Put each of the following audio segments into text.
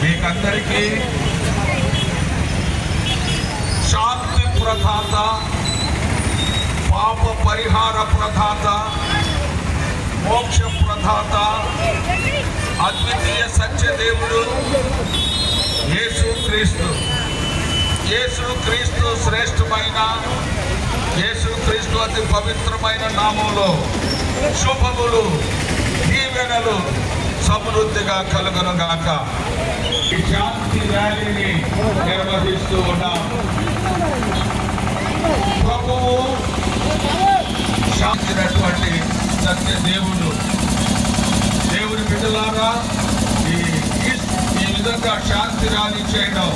మీకందరికీ శాంతి ప్రధాత పాప పరిహార ప్రధాత మోక్ష ప్రధాత అద్వితీయ సత్యదేవుడు యేసు క్రీస్తు యేసు క్రీస్తు శ్రేష్టమైన యేసు క్రీస్తు అతి పవిత్రమైన నామంలో శుభములు దీవెనలు సమృద్ధిగా కలుగును గాక ఈ శాంతి ర్యాలీని నిర్వహిస్తూ ఉన్నాం. ప్రభువు శాంతినటువంటి సత్య దేవుడు. దేవుని బిడ్డలారా ఈ ఈ- ఈ విధంగా శాంతి ర్యాలీ చేయడం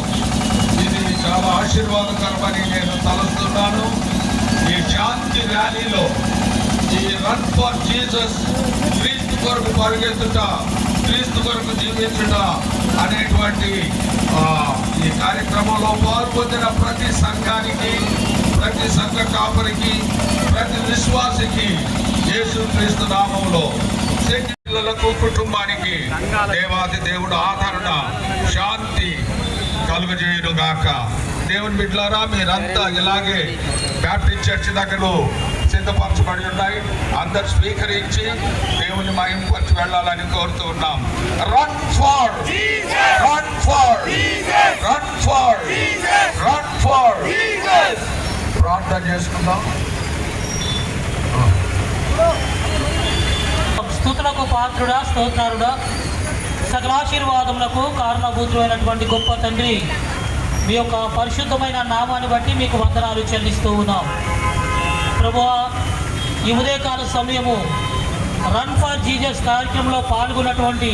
ఇది చాలా ఆశీర్వాదకరమని నేను తలుస్తున్నాను. ఈ శాంతి ర్యాలీలో ఈ రన్ ఫర్ జీసస్ క్రీస్తు కొరకు పరిగెత్తుట క్రీస్తు కొరకు జీవించుట అనేటువంటి ఆ, ఈ కార్యక్రమంలో పాల్పొందిన ప్రతి సంఘానికి ప్రతి సంఘ కాపరికి ప్రతి విశ్వాసికి యేసు క్రీస్తు నామంలో పిల్లలకు కుటుంబానికి దేవాది దేవుడు ఆదరణ శాంతి కలుగజేయును గాక దేవుని బిడ్డలారా మీరంతా ఇలాగే బ్యాప్టిస్ట్ చర్చి దగ్గర సిద్ధపరచబడి ఉన్నాయి. అందరు స్వీకరించి దేవుని మహింపరిచి వెళ్ళాలని కోరుతూ ఉన్నాం. రన్ ఫార్ రన్ ఫార్ రన్ ఫార్ రన్ ఫార్ ప్రార్థన చేసుకుందాం. స్థుతులకు పాత్రుడా స్తోత్రారుడా సకలాశీర్వాదములకు కారణభూతులైనటువంటి గొప్ప తండ్రి మీ యొక్క పరిశుద్ధమైన నామాన్ని బట్టి మీకు వందనాలు చెల్లిస్తూ ఉన్నాం. ప్రభువా ఈ ఉదయకాల సమయము రన్ ఫర్ జీజస్ కార్యక్రమంలో పాల్గొన్నటువంటి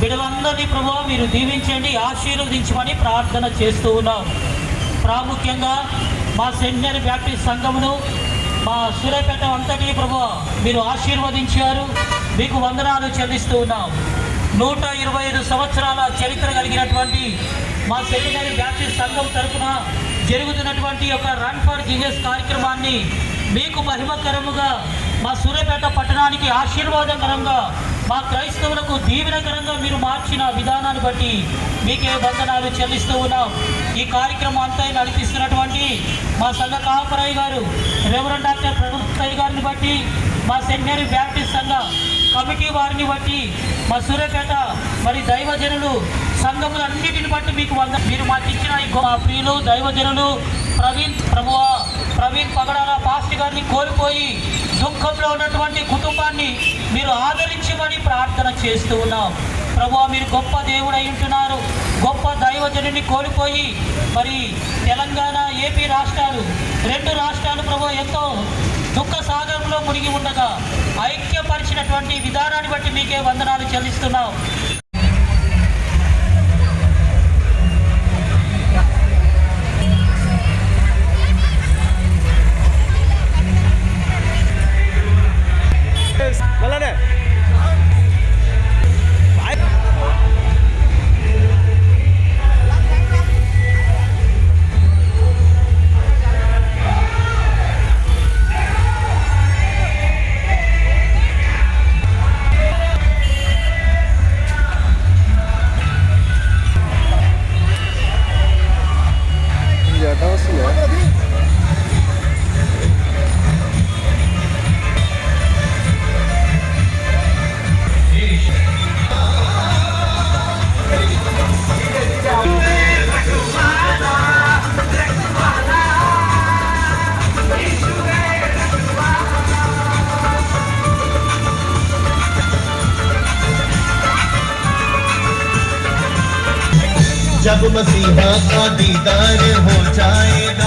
బిడలందరినీ ప్రభువా మీరు దీవించండి ఆశీర్వదించమని ప్రార్థన చేస్తూ ఉన్నాం. ప్రాముఖ్యంగా మా సెమినరీ బ్యాప్టిస్ట్ సంఘమును మా సూర్యపేట అంతటి ప్రభు మీరు ఆశీర్వదించారు మీకు వందనాలు చెల్లిస్తూ ఉన్నాం. నూట ఇరవై ఐదు సంవత్సరాల చరిత్ర కలిగినటువంటి మా సెమినరీ బ్యాప్టిస్ట్ సంఘం తరఫున జరుగుతున్నటువంటి యొక్క రన్ ఫర్ జీజస్ కార్యక్రమాన్ని మీకు మహిమకరముగా మా సూర్యపేట పట్టణానికి ఆశీర్వాదకరంగా మా క్రైస్తవులకు దీవెనకరంగా మీరు మార్చిన విధానాన్ని బట్టి మీకే వందనాలు చెల్లిస్తూ ఉన్నాం. ఈ కార్యక్రమం అంతా నడిపిస్తున్నటువంటి మా సంఘ కాపరాయ్ గారు రెవరెండ్ డాక్టర్ ప్రభుత్వ గారిని బట్టి మా సెంటరీ బ్యాప్టిస్ట్ సంఘ కమిటీ వారిని బట్టి మా సూర్యపేట మరి దైవజనులు సంఘములన్నిటిని బట్టి మీకు వంద మీరు మాకు ఇచ్చిన ఈ ప్రియులు దైవజనులు ప్రవీణ్ ప్రభువ ప్రవీణ్ పగడాల పాస్ట్ గారిని కోల్పోయి దుఃఖంలో ఉన్నటువంటి కుటుంబాన్ని మీరు ఆదరించమని ప్రార్థన చేస్తూ ఉన్నాం. ప్రభు మీరు గొప్ప దేవుడై ఉంటున్నారు. గొప్ప దైవజనుని కోల్పోయి మరి తెలంగాణ ఏపీ రాష్ట్రాలు రెండు రాష్ట్రాలు ప్రభు ఎంతో దుఃఖ సాగరంలో మునిగి ఉండగా ఐక్యపరిచినటువంటి విధానాన్ని బట్టి మీకే వందనాలు చెల్లిస్తున్నాం. जब मसीहा का दीदार हो जाएगा।